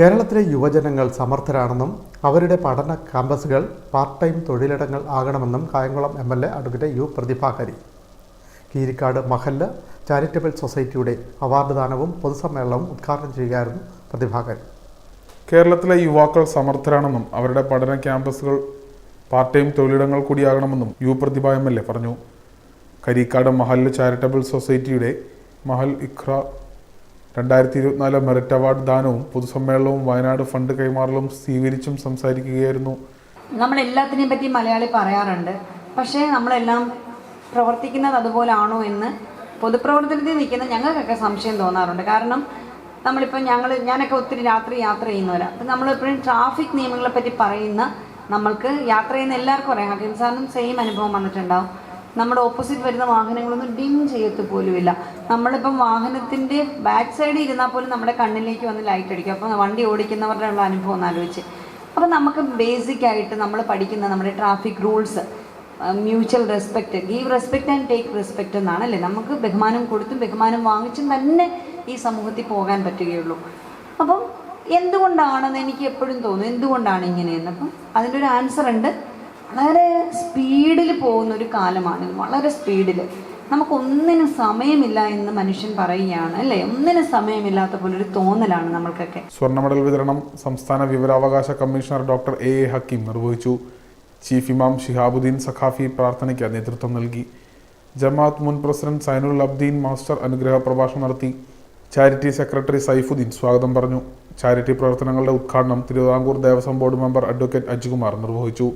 കേരളത്തിലെ യുവജനങ്ങൾ സമർത്ഥരാണെന്നും അവരുടെ പഠന ക്യാമ്പസുകൾ പാർട്ട് ടൈം തൊഴിലിടങ്ങൾ ആകണമെന്നും Kayamkulam M L A advocate U പ്രതിഭാകരി. Keerikkad മഹല്ല് ചാരിറ്റബിൾ സൊസൈറ്റിയുടെ അവാർഡ് ദാനവും പൊതുസമ്മേളനവും ഉദ്ഘാടനം ചെയ്യുകയായിരുന്നു പ്രതിഭാകരി. കേരളത്തിലെ യുവാക്കൾ സമർത്ഥരാണെന്നും അവരുടെ പഠന ക്യാമ്പസുകൾ പാർട്ട് ടൈം തൊഴിലിടങ്ങൾ കൂടിയാകണമെന്നും U Prathibha M L A പറഞ്ഞു. കരീക്കാട് മഹൽ ചാരിറ്റബിൾ സൊസൈറ്റിയുടെ മഹൽ ഇഖ്ര രണ്ടായിരത്തി ഇരുപത്തിനാല് മെറിറ്റ് അവാർഡ് ദാനവും പൊതുസമ്മേളനവും വയനാട് ഫണ്ട് കൈമാറലും സ്വീകരിച്ചും സംസാരിക്കുകയായിരുന്നു. നമ്മൾ എല്ലാത്തിനെയും പറ്റി മലയാളി പറയാറുണ്ട്. പക്ഷേ നമ്മളെല്ലാം പ്രവർത്തിക്കുന്നത് അതുപോലാണോ എന്ന് പൊതുപ്രവർത്തനത്തിൽ നിൽക്കുന്ന ഞങ്ങൾക്കൊക്കെ സംശയം തോന്നാറുണ്ട്. കാരണം നമ്മളിപ്പോൾ ഞങ്ങൾ ഞാനൊക്കെ ഒത്തിരി രാത്രി യാത്ര ചെയ്യുന്നവരാ. അപ്പം നമ്മളെപ്പോഴും ട്രാഫിക് നിയമങ്ങളെ പറ്റി പറയുന്ന നമ്മൾക്ക് യാത്ര ചെയ്യുന്ന എല്ലാവർക്കും അറിയാം. ഹക്കീം സെയിം അനുഭവം വന്നിട്ടുണ്ടാവും. നമ്മുടെ ഓപ്പോസിറ്റ് വരുന്ന വാഹനങ്ങളൊന്നും ഡിം ചെയ്യത്ത് പോലുമില്ല. നമ്മളിപ്പം വാഹനത്തിന്റെ ബാക്ക് സൈഡിൽ ഇരുന്നാൽ പോലും നമ്മുടെ കണ്ണിലേക്ക് വന്ന് ലൈറ്റ് അടിക്കും. അപ്പോൾ വണ്ടി ഓടിക്കുന്നവരുടെ ഉള്ള അനുഭവം ഒന്ന് ആലോചിച്ച്. അപ്പോൾ നമുക്ക് ബേസിക് ആയിട്ട് നമ്മൾ പഠിക്കുന്ന നമ്മുടെ traffic rules mutual respect give respect and take respect എന്നാണ് അല്ലേ നമുക്ക് ബഹുമാനം കൊടുത്തും ബഹുമാനം വാങ്ങിച്ചും തന്നെ ഈ സമൂഹത്തിൽ പോകാൻ പറ്റുകയുള്ളൂ. അപ്പം എന്തുകൊണ്ടാണെന്ന് എനിക്ക് എപ്പോഴും തോന്നും എന്തുകൊണ്ടാണ് ഇങ്ങനെയെന്ന്? അപ്പം അതിന്റെ ഒരു ആൻസർ ഉണ്ട്. വളരെ സ്പീഡിൽ പോകുന്ന ഒരു കാലമാണ്. വളരെ സ്പീഡിൽ നമുക്കൊന്നിനും സമയമില്ല എന്ന് മനുഷ്യൻ പറയുകയാണ് അല്ലേ? ഒന്നിനും സമയമില്ലാത്ത പോലെ ഒരു തോന്നലാണ് നമ്മൾക്കൊക്കെ. സ്വർണ മെഡൽ വിതരണം സംസ്ഥാന വിവരാവകാശ commissioner doctor A A Hakeem നിർവഹിച്ചു. ചീഫ് ഇമാം ഷിഹാബുദ്ദീൻ സഖാഫി പ്രാർത്ഥനയ്ക്ക് നേതൃത്വം നൽകി. ജമാഅത്ത് മുൻ പ്രസിഡന്റ് സൈനുൽ അബ്ദീൻ മാസ്റ്റർ അനുഗ്രഹ പ്രഭാഷണം നടത്തി. ചാരിറ്റി സെക്രട്ടറി സൈഫുദ്ദീൻ സ്വാഗതം പറഞ്ഞു. ചാരിറ്റി പ്രവർത്തനങ്ങളുടെ ഉദ്ഘാടനം Thiruvithamkoor Devaswom board member advocate Ajikumar നിർവഹിച്ചു.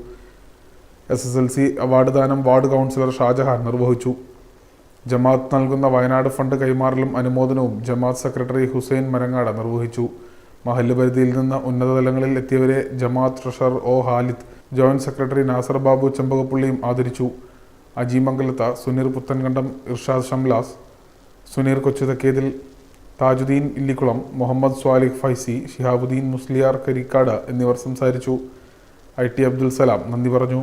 S S L C award ദാനം വാർഡ് കൗൺസിലർ ഷാജഹാൻ നിർവഹിച്ചു. ജമാഅത്ത് നൽകുന്ന വയനാട് ഫണ്ട് കൈമാറലും അനുമോദനവും ജമാഅത്ത് സെക്രട്ടറി ഹുസൈൻ മരങ്ങാട് നിർവഹിച്ചു. മഹല്ല് പരിധിയിൽ നിന്ന് ഉന്നതതലങ്ങളിൽ എത്തിയവരെ ജമാഅത്ത് treasurer O Halid joint secretary Nasar Babu ചെമ്പകപ്പള്ളിയും ആദരിച്ചു. അജീമംഗലത്ത സുനീർ പുത്തൻകണ്ടം ഇർഷാദ് ഷംലാസ് സുനീർ കൊച്ചുതക്കേതിൽ താജുദ്ദീൻ ഇല്ലിക്കുളം മുഹമ്മദ് സ്വാലിഖ് ഫൈസി ഷിഹാബുദ്ദീൻ മുസ്ലിയാർ കരിക്കാട് എന്നിവർ സംസാരിച്ചു. ഐ ടി അബ്ദുൽ സലാം നന്ദി പറഞ്ഞു.